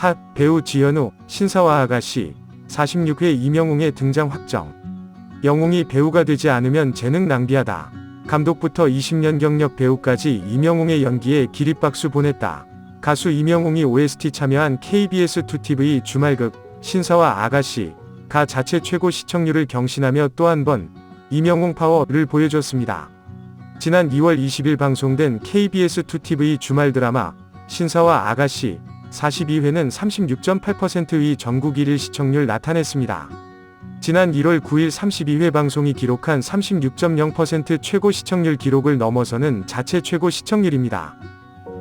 핫 배우 지현우 신사와 아가씨 46회 이명웅의 등장 확정. 영웅이 배우가 되지 않으면 재능 낭비하다. 감독부터 20년 경력 배우까지 이명웅의 연기에 기립박수 보냈다. 가수 이명웅이 OST 참여한 KBS 2TV 주말극 신사와 아가씨 가 자체 최고 시청률을 경신하며 또 한 번 이명웅 파워를 보여줬습니다. 지난 2월 20일 방송된 KBS 2TV 주말 드라마 신사와 아가씨 42회는 36.8%의 전국 1위 시청률 나타냈습니다. 지난 1월 9일 32회 방송이 기록한 36.0% 최고 시청률 기록을 넘어서는 자체 최고 시청률입니다.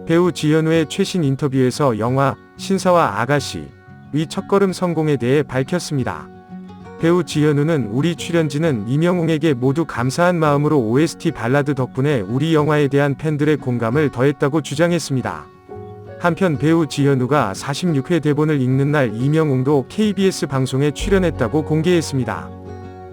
배우 지현우의 최신 인터뷰에서 영화 신사와 아가씨 의 첫걸음 성공에 대해 밝혔습니다. 배우 지현우는 우리 출연진은 이명웅에게 모두 감사한 마음으로 OST 발라드 덕분에 우리 영화에 대한 팬들의 공감을 더했다고 주장했습니다. 한편 배우 지현우가 46회 대본을 읽는 날 이명웅도 KBS 방송에 출연했다고 공개했습니다.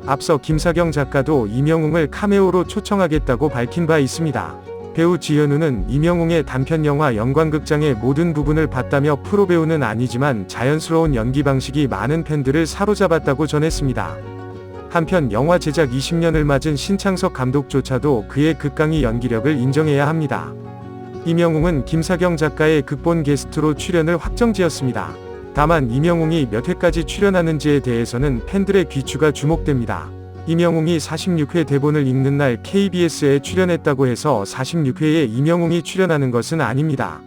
앞서 김사경 작가도 이명웅을 카메오로 초청하겠다고 밝힌 바 있습니다. 배우 지현우는 이명웅의 단편 영화 영광극장의 모든 부분을 봤다며 프로 배우는 아니지만 자연스러운 연기 방식이 많은 팬들을 사로잡았다고 전했습니다. 한편 영화 제작 20년을 맞은 신창석 감독조차도 그의 극강의 연기력을 인정해야 합니다. 이명웅은 김사경 작가의 극본 게스트로 출연을 확정지었습니다. 다만 이명웅이 몇 회까지 출연하는지에 대해서는 팬들의 귀추가 주목됩니다. 이명웅이 46회 대본을 읽는 날 KBS에 출연했다고 해서 46회에 이명웅이 출연하는 것은 아닙니다.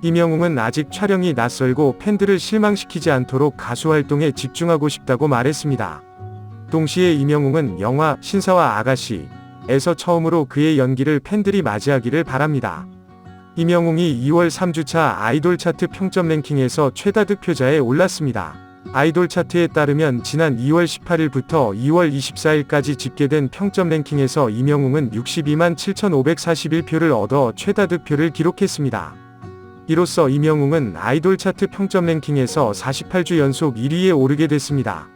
이명웅은 아직 촬영이 낯설고 팬들을 실망시키지 않도록 가수 활동에 집중하고 싶다고 말했습니다. 동시에 이명웅은 영화 신사와 아가씨에서 처음으로 그의 연기를 팬들이 맞이하기를 바랍니다. 이명웅이 2월 3주차 아이돌 차트 평점 랭킹에서 최다 득표자에 올랐습니다. 아이돌 차트에 따르면 지난 2월 18일부터 2월 24일까지 집계된 평점 랭킹에서 이명웅은 62만 7,541표를 얻어 최다 득표를 기록했습니다. 이로써 이명웅은 아이돌 차트 평점 랭킹에서 48주 연속 1위에 오르게 됐습니다.